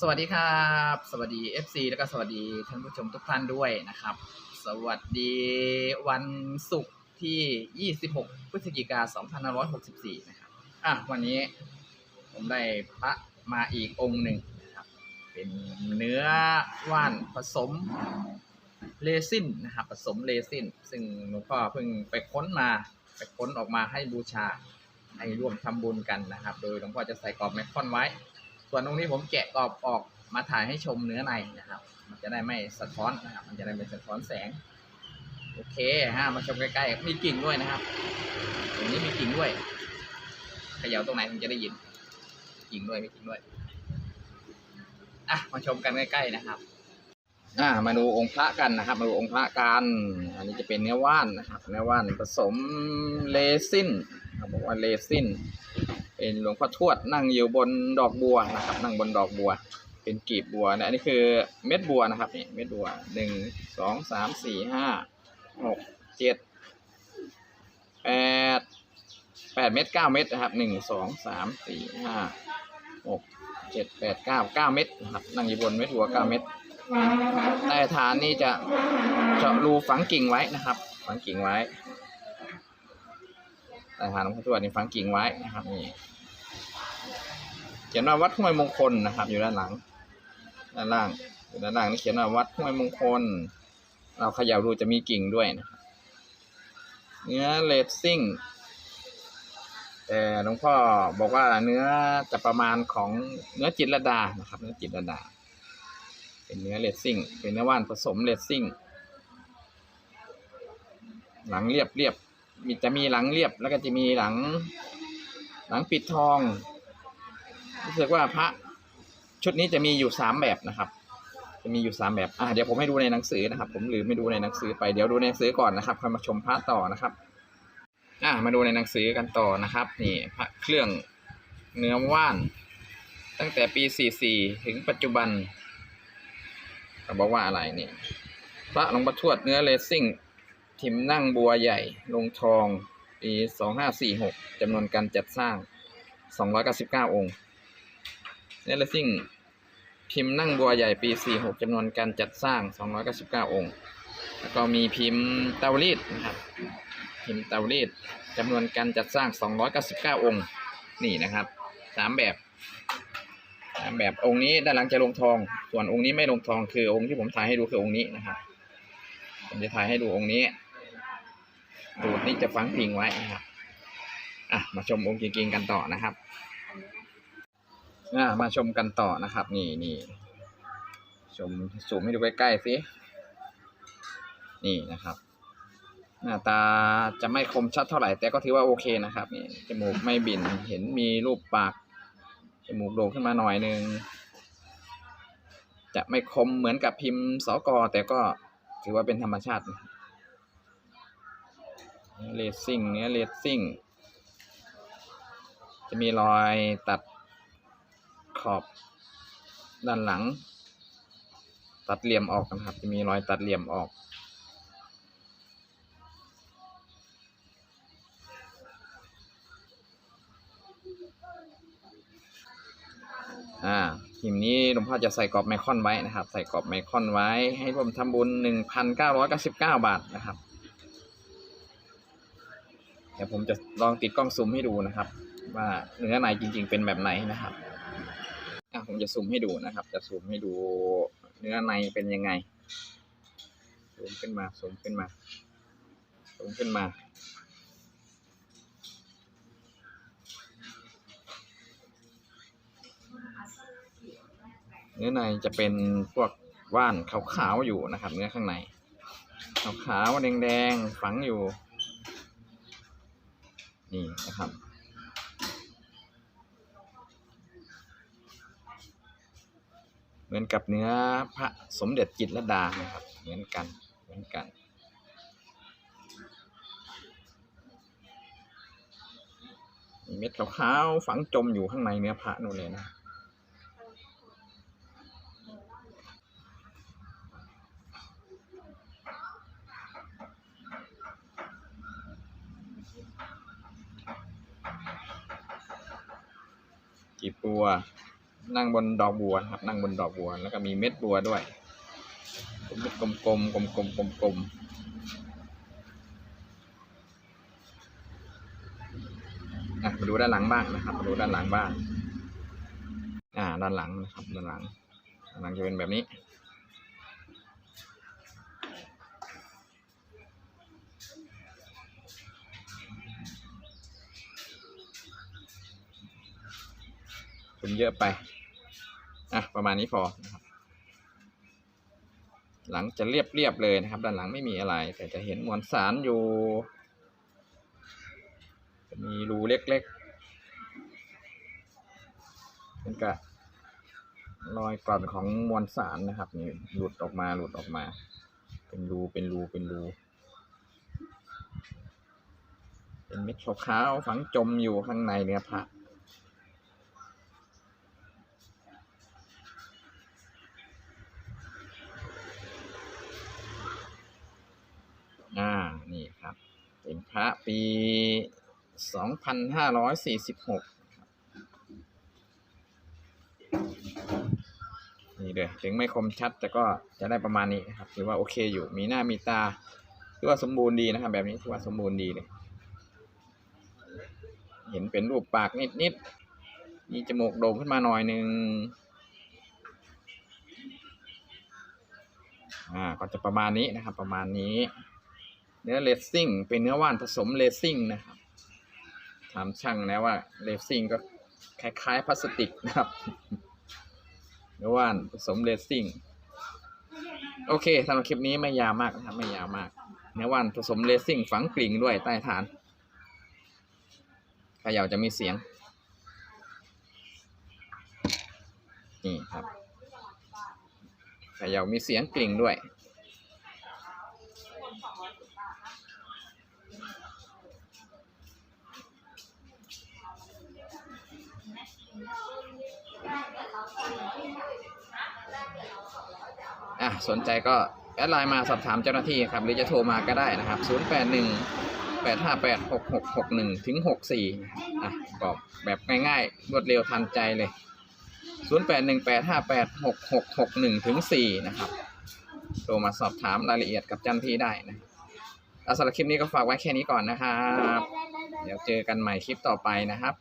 สวัสดีครับ สวัสดี FC แล้วก็สวัสดีท่านผู้ชมทุกท่านด้วยนะครับ สวัสดีวันศุกร์ที่ 26 พฤศจิกายน2564 นะครับ อะวันนี้ผมได้พระมาอีกองค์หนึ่งนะครับ เป็นเนื้อว่านผสมเรซินนะครับ ผสมเรซิน ซึ่งหลวงพ่อเพิ่งไปค้นมา ไปค้นออกมาให้บูชา ให้ร่วมทำบุญกันนะครับ โดยหลวงพ่อจะใส่กรอบไมคอนไว้ ส่วนตรงนี้ผมแกะกรอบออกมาถ่ายให้ชมเนื้อในนะครับ มันจะได้ไม่สะท้อนนะครับ มันจะได้ไม่สะท้อนแสง โอเคฮะมาชมใกล้ๆมีกิ่งด้วยนะครับตรงนี้มีกิ่งด้วยเขย่าตรงไหนถึงจะได้ยินกิ่งด้วยมีกิ่งด้วยอะมาชมกันใกล้ๆนะครับอ่ามาดูองค์พระกันนะครับ มาดูองค์พระกันอันนี้จะเป็นเนื้อว่านนะครับเนื้อว่านผสมเลซินเขาบอกว่าเลซิน เป็นหลวงพ่อทวดนั่งอยู่บนดอกบัวนะครับ นั่งบนดอกบัว เป็นกีบบัวนะอันนี้คือเม็ดบัวนะครับนี่เม็ดบัวหนึ่งสองสามสี่ห้าหกเจ็ดแปดแปดเม็ดเก้าเม็ดนะครับหนึ่งสองสามสี่ห้าหกเจ็ดแปดเก้าเก้าเม็ดนะครับนั่งอยู่บนเม็ดบัวเก้าเม็ดใต้ฐานนี่จะเจาะรูฝังกิ่งไว้นะครับ ฝังกิ่งไว้ ใต้ฐานหลวงพ่อทวดนี่ฝังกิ่งไว้นะครับนี่เขียนว่าวัดห้วยมงคลนะครับ อยู่ด้านหลัง ด้านล่างอยู่ด้านล่างนี่เขียนว่าวัดห้วยมงคล เราขย่าดูจะมีกิ่งด้วยนะครับเนื้อเลดซิ่งแต่หลวงพ่อบอกว่าเนื้อจะประมาณของเนื้อจิตรดานะครับ เนื้อจิตรดา เป็นเนื้อเลดซิ่ง เป็นเนื้อว่านผสมเลดซิ่ง หลังเรียบเรียบ มีจะมีหลังเรียบแล้วก็จะมีหลัง หลังปิดทอง รู้สึกว่าพระชุดนี้จะมีอยู่สามแบบนะครับ จะมีอยู่สามแบบ อ่าเดี๋ยวผมให้ดูในหนังสือนะครับ ผมลืมไม่ดูในหนังสือไป เดี๋ยวดูในหนังสือก่อนนะครับค่อยมาชมพระต่อนะครับ อ่ามาดูในหนังสือกันต่อนะครับ นี่พระเครื่องเนื้อว่าน ตั้งแต่ปี 44 ถึงปัจจุบันเขาบอกว่าอะไรนี่ พระหลวงพ่อทวดเนื้อเลสซิ่ง ทิมนั่งบัวใหญ่ ลงทองปี 2546จำนวนการจัดสร้าง 299 องค์เนลซิ่งพิมพ์นั่งบัวใหญ่ปี 46จำนวนการจัดสร้าง 299 องค์ แล้วก็มีพิมพ์เตารีดนะครับ พิมพ์เตารีดจำนวนการจัดสร้าง 299 องค์ นี่นะครับสามแบบสามแบบองค์นี้ด้านหลังจะลงทอง ส่วนองค์นี้ไม่ลงทองคือองค์ที่ผมถ่ายให้ดูคือองค์นี้นะครับ ผมจะถ่ายให้ดูองค์นี้ ดูดนี่จะฝังพิงไว้นะครับอะมาชมองค์จริงๆกันต่อนะครับอ่ามาชมกันต่อนะครับ นี่นี่ชมสูมให้ดูใกล้ๆสินี่นะครับ หน้าตาจะไม่คมชัดเท่าไหร่ แต่ก็ถือว่าโอเคนะครับนี่จมูกไม่บินเห็นมีรูปปากจมูกโด่งขึ้นมาหน่อยนึงจะไม่คมเหมือนกับพิมพ์สกอแต่ก็ถือว่าเป็นธรรมชาตินะ เลสซิ่งเนื้อเลสซิ่ง จะมีรอยตัดขอบด้านหลัง ตัดเหลี่ยมออกนะครับ จะมีรอยตัดเหลี่ยมออก อ่าทีมนี้หลวงพ่อจะใส่กรอบไมคอนไว้นะครับ ใส่กรอบไมคอนไว้ให้ร่วมทำบุญหนึ่งพันเก้าร้อยเก้าสิบเก้าบาทนะครับ ดี๋ยวผมจะลองติดกล้องซูมให้ดูนะครับ ว่าเนื้อในจริง ๆ เป็นแบบไหนนะครับอะผมจะซูมให้ดูนะครับ จะซูมให้ดูเนื้อในเป็นยังไงซูมขึ้นมาซูมขึ้นมาซูมขึ้นมา เนื้อในจะเป็นพวกว่านขาวๆอยู่นะครับ เนื้อข้างในขาวๆแดงๆฝังอยู่ นี่นะครับ เหมือนกับเนื้อพระสมเด็จจิตรดานะครับ เหมือนกันเหมือนกันเม็ดขาวๆฝังจมอยู่ข้างในเนื้อพระนู่นเลยนะ กีบบัว นั่งบนดอกบัวนะครับ นั่งบนดอกบัว แล้วก็มีเม็ดบัวด้วย เม็ดกลมๆกลมๆกลมๆกลมอะมาดูด้านหลังบ้างนะครับมาดูด้านหลังบ้าง อ่า ด้านหลังนะครับ ด้านหลังด้านหลังจะเป็นแบบนี้ คุณเยอะไป อะ ประมาณนี้พอนะครับ หลังจะเรียบเรียบเลยนะครับ ด้านหลังไม่มีอะไร แต่จะเห็นมวลสารอยู่ จะมีรูเล็กๆเป็นกะรอยกร่อนของมวลสารนะครับนี่หลุดออกมาหลุดออกมา เป็นรูเป็นรูเป็นรูเป็นเม็ดขาวๆฝังจมอยู่ข้างในเนื้อพระ เป็นพระปี 2546 นี่เลยถึงไม่คมชัดแต่ก็จะได้ประมาณนี้นะครับถือว่าโอเคอยู่มีหน้ามีตาถือว่าสมบูรณ์ดีนะครับ แบบนี้ถือว่าสมบูรณ์ดีเลย เห็นเป็นรูปปากนิดๆมีจมูกโด่งขึ้นมาหน่อยหนึ่งอ่าก็จะประมาณนี้นะครับ ประมาณนี้ เนื้อเลสซิ่งเป็นเนื้อว่านผสมเลสซิ่งนะครับ ถามช่างนะว่าเลสซิ่งก็คล้ายๆพลาสติกนะครับ เนื้อว่านผสมเลสซิ่ง โอเคสำหรับคลิปนี้ไม่ยาวมากนะครับไม่ยาวมาก เนื้อว่านผสมเลสซิ่งฝังกลิ่งด้วยใต้ฐานเขย่าจะมีเสียง นี่ครับเขย่ามีเสียงกลิ่งด้วย อะสนใจก็แอดไลน์มาสอบถามเจ้าหน้าที่ครับ หรือจะโทรมาก็ได้นะครับ 081 858 6661ถึง64อะบอกแบบง่ายๆ รวดเร็วทันใจเลย 081 858 6661ถึง4นะครับ โทรมาสอบถามรายละเอียดกับเจ้าหน้าที่ได้นะเอาสำหรับคลิปนี้ก็ฝากไว้แค่นี้ก่อนนะครับ เดี๋ยวเจอกันใหม่คลิปต่อไปนะครับ